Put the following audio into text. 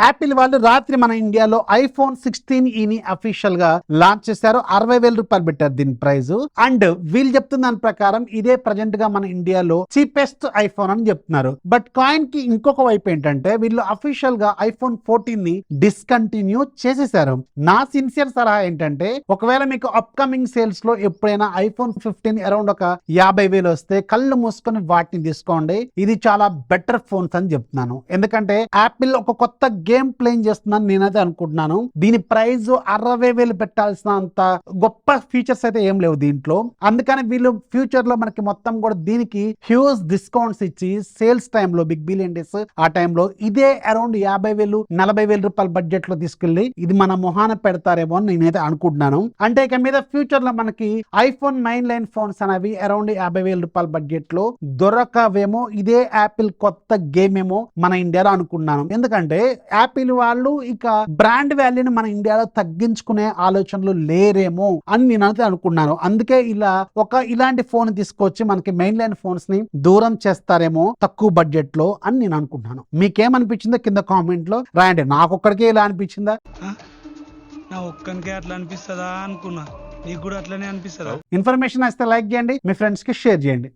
Apple వాళ్ళు రాత్రి మన ఇండియాలో ఐఫోన్ సిక్స్టీన్ ఈని అఫీషియల్గా లాంచ్ చేశారు. అరవై వేల రూపాయలు పెట్టారు దీని ప్రైస్ అండ్ వీళ్ళు చెప్తున్న దాని ప్రకారం ఇదే ప్రజెంట్గా మన ఇండియాలో చీపెస్ట్ ఐఫోన్ అని చెప్తున్నారు. బట్ కాయిన్కి ఇంకొక వైపు ఏంటంటే వీళ్ళు అఫీషియల్గా ఐఫోన్ ఫోర్టీన్ని డిస్కంటిన్యూ చేసేసారు. నా సిన్సియర్ సలహా ఏంటంటే ఒకవేళ మీకు అప్కమింగ్ సేల్స్లో ఎప్పుడైనా ఐఫోన్ ఫిఫ్టీన్ అరౌండ్ ఒక యాభై వేలు వస్తే కళ్ళు మూసుకొని వాటిని తీసుకోండి. ఇది చాలా బెటర్ ఫోన్స్ అని చెప్తున్నాను. ఎందుకంటే యాపిల్ ఒక కొత్త గేమ్ ప్లేయింగ్ చేస్తుందని నేనైతే అనుకుంటున్నాను. దీని ప్రైజ్ అరవై వేలు పెట్టాల్సిన అంత గొప్ప ఫీచర్స్ అయితే ఏం లేవు దీంట్లో. అందుకని వీళ్ళు ఫ్యూచర్లో మనకి మొత్తం కూడా దీనికి హ్యూజ్ డిస్కౌంట్స్ ఇచ్చి సేల్స్ టైంలో బిగ్ బిలియన్ డేస్ ఆ టైంలో ఇదే అరౌండ్ యాభై వేలు నలభై వేల రూపాయల బడ్జెట్లో తీసుకెళ్ళి ఇది మన మొహాన పెడతారేమో అని నేనైతే అనుకుంటున్నాను. అంటే ఇక మీద ఫ్యూచర్లో మనకి ఐఫోన్ నైన్ లైన్ ఫోన్స్ అనేవి అరౌండ్ యాభై వేల రూపాయల బడ్జెట్లో దొరకవేమో ఇదే యాపిల్ కొత్త గేమ్ ఏమో మన ఇండియాలో అనుకున్నాను ఎందుకంటే యాపిల్ వాళ్ళు ఇక బ్రాండ్ వాల్యూని మన ఇండియాలో తగ్గించుకునే ఆలోచనలు లేరేమో అని నేనైతే అనుకున్నాను అందుకే ఇలా ఒక ఇలాంటి ఫోన్ తీసుకొచ్చి మనకి మెయిన్ లైన్ ఫోన్స్ని దూరం చేస్తారేమో తక్కువ బడ్జెట్లో అని నేను అనుకుంటున్నాను. మీకేమనిపించిందో కింద కామెంట్లో రాయండి. నాకొక్కడికే ఇలా అనిపించిందా? నా ఒక్కనికే అట్లా అనిపిస్తుందా అనుకున్నా. నీకు కూడా అట్లనే అనిపిస్తుందా? ఇన్ఫర్మేషన్ వస్తే లైక్ చేయండి. మీ ఫ్రెండ్స్కి షేర్ చేయండి.